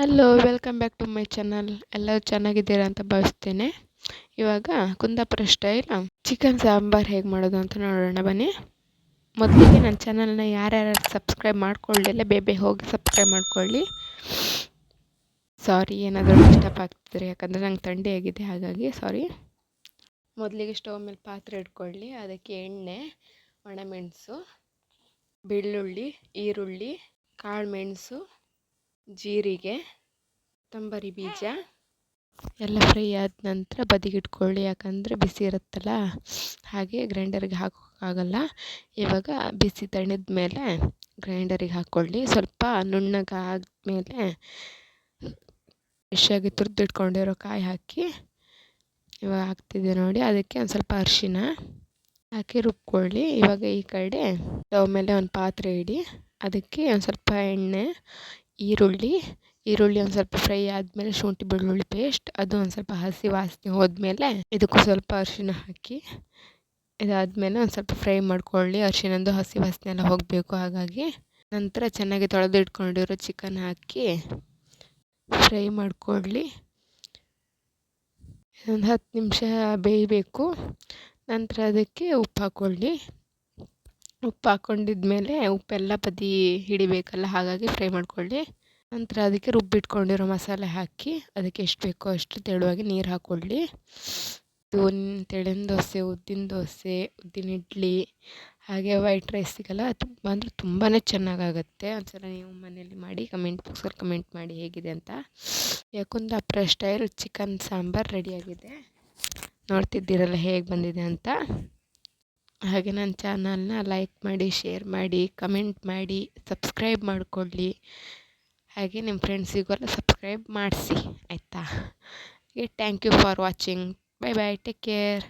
Hello welcome back to my channel ಎಲ್ಲರೂ ಚೆನ್ನಾಗಿದ್ದೀರಾ ಅಂತ ಭಾವಿಸ್ತೇನೆ. ಇವಾಗ ಕುಂದಾಪುರ ಸ್ಟೈಲ್ ಚಿಕನ್ ಸಾಂಬಾರ್ ಹೇಗೆ ಮಾಡೋದು ಅಂತ ನೋಡೋಣ ಬನ್ನಿ. ಮೊದಲಿಗೆ ನನ್ನ ಚಾನಲ್ನ ಯಾರ್ಯಾರು ಸಬ್ಸ್ಕ್ರೈಬ್ ಮಾಡ್ಕೊಳ್ಳಿಲ್ಲ, ಬೇಬೆ ಹೋಗಿ ಸಬ್ಸ್ಕ್ರೈಬ್ ಮಾಡ್ಕೊಳ್ಳಿ. ಸಾರಿ ಏನಾದರೂ ಡಿಸ್ಟರ್ಬ್ ಆಗ್ತಿದ್ರೆ, ಯಾಕಂದರೆ ನಂಗೆ ಥಂಡಿ ಆಗಿದೆ, ಹಾಗಾಗಿ ಸಾರಿ ಮೊದಲಿಗೆ ಸ್ಟವ್ ಮೇಲೆ ಪಾತ್ರೆ ಇಟ್ಕೊಳ್ಳಿ, ಅದಕ್ಕೆ ಎಣ್ಣೆ ಒಣಮೆಣಸು ಬೆಳ್ಳುಳ್ಳಿ, ಈರುಳ್ಳಿ, ಕಾಳು ಮೆಣಸು ಜೀರಿಗೆ ಕೊತ್ತಂಬರಿ ಬೀಜ. ಎಲ್ಲ ಫ್ರೈ ಆದ ನಂತರ ಬದಿಗಿಟ್ಕೊಳ್ಳಿ, ಯಾಕಂದರೆ ಬಿಸಿ ಇರುತ್ತಲ್ಲ? ಹಾಗೆ ಗ್ರೈಂಡರ್ಗೆ ಹಾಕೋಕ್ಕಾಗಲ್ಲ. ಇವಾಗ ಬಿಸಿ ತಣಿದ ಮೇಲೆ ಗ್ರೈಂಡರಿಗೆ ಹಾಕ್ಕೊಳ್ಳಿ ಸ್ವಲ್ಪ ನುಣ್ಣಗೆ ಆದಮೇಲೆ ಫ್ರೆಶ್ಶಾಗಿ ತುರಿದಿಟ್ಕೊಂಡಿರೋ ಕಾಯಿ ಹಾಕಿ ಇವಾಗ ಹಾಕ್ತಿದ್ದೆ ನೋಡಿ. ಅದಕ್ಕೆ ಒಂದು ಸ್ವಲ್ಪ ಅರಿಶಿನ ಹಾಕಿ ರುಬ್ಕೊಳ್ಳಿ. ಇವಾಗ ಈ ಕಡೆ ಸ್ಟವ್ ಮೇಲೆ ಒಂದು ಪಾತ್ರೆ ಇಡಿ. ಅದಕ್ಕೆ ಒಂದು ಸ್ವಲ್ಪ ಎಣ್ಣೆ ಈರುಳ್ಳಿ ಈರುಳ್ಳಿ ಒಂದು ಸ್ವಲ್ಪ ಫ್ರೈ ಆದಮೇಲೆ ಶುಂಠಿ ಬೆಳ್ಳುಳ್ಳಿ ಪೇಸ್ಟ್ ಅದು ಒಂದು ಸ್ವಲ್ಪ ಹಸಿ ವಾಸನೆ ಹೋದ್ಮೇಲೆ ಇದಕ್ಕೂ ಸ್ವಲ್ಪ ಅರಿಶಿನ ಹಾಕಿ, ಇದಾದಮೇಲೆ ಒಂದು ಸ್ವಲ್ಪ ಫ್ರೈ ಮಾಡ್ಕೊಳ್ಳಿ. ಅರಿಶಿನಂದು ಹಸಿ ವಾಸನೆ ಎಲ್ಲ ಹೋಗಬೇಕು ಹಾಗಾಗಿ. ನಂತರ ಚೆನ್ನಾಗಿ ತೊಳೆದಿಟ್ಕೊಂಡಿರೋ ಚಿಕನ್ ಹಾಕಿ ಫ್ರೈ ಮಾಡ್ಕೊಳ್ಳಿ. ಒಂದು ಹತ್ತು ನಿಮಿಷ ಬೇಯಬೇಕು. ನಂತರ ಅದಕ್ಕೆ ಉಪ್ಪು ಹಾಕ್ಕೊಳ್ಳಿ ಉಪ್ಪು ಹಾಕ್ಕೊಂಡಿದ್ಮೇಲೆ ಉಪ್ಪೆಲ್ಲ ಬದಿ ಹಿಡಿಬೇಕಲ್ಲ, ಹಾಗಾಗಿ ಫ್ರೈ ಮಾಡ್ಕೊಳ್ಳಿ. ನಂತರ ಅದಕ್ಕೆ ರುಬ್ಬಿಟ್ಕೊಂಡಿರೋ ಮಸಾಲೆ ಹಾಕಿ, ಅದಕ್ಕೆ ಎಷ್ಟು ಬೇಕೋ ಅಷ್ಟು ತೆಳುವಾಗಿ ನೀರು ಹಾಕ್ಕೊಳ್ಳಿ ಇದು ತೆಳಿನ ದೋಸೆ, ಉದ್ದಿನ ದೋಸೆ, ಉದ್ದಿನ ಇಡ್ಲಿ, ಹಾಗೆ ವೈಟ್ ರೈಸ್ ಸಿಗಲ್ಲ, ತುಂಬ ಅಂದರೆ ತುಂಬಾ ಚೆನ್ನಾಗಾಗುತ್ತೆ. ಒಂದ್ಸಲ ನೀವು ಮನೇಲಿ ಮಾಡಿ, ಕಮೆಂಟ್ ಬಾಕ್ಸಲ್ಲಿ ಕಮೆಂಟ್ ಮಾಡಿ ಹೇಗಿದೆ ಅಂತ. ಕುಂದಾಪುರ ಸ್ಟೈಲ್ ಚಿಕನ್ ಸಾಂಬಾರು ರೆಡಿಯಾಗಿದೆ ನೋಡ್ತಿದ್ದೀರಲ್ಲ ಹೇಗೆ ಬಂದಿದೆ ಅಂತ. ಹಾಗೆ ನನ್ನ ಚಾನಲ್ನ ಲೈಕ್ ಮಾಡಿ, ಶೇರ್ ಮಾಡಿ, ಕಮೆಂಟ್ ಮಾಡಿ, ಸಬ್ಸ್ಕ್ರೈಬ್ ಮಾಡಿಕೊಳ್ಳಿ. ಹಾಗೆ ನಿಮ್ಮ ಫ್ರೆಂಡ್ಸಿಗೂ ಎಲ್ಲ ಸಬ್ಸ್ಕ್ರೈಬ್ ಮಾಡಿಸಿ, ಆಯಿತಾ? Thank you for watching bye bye take care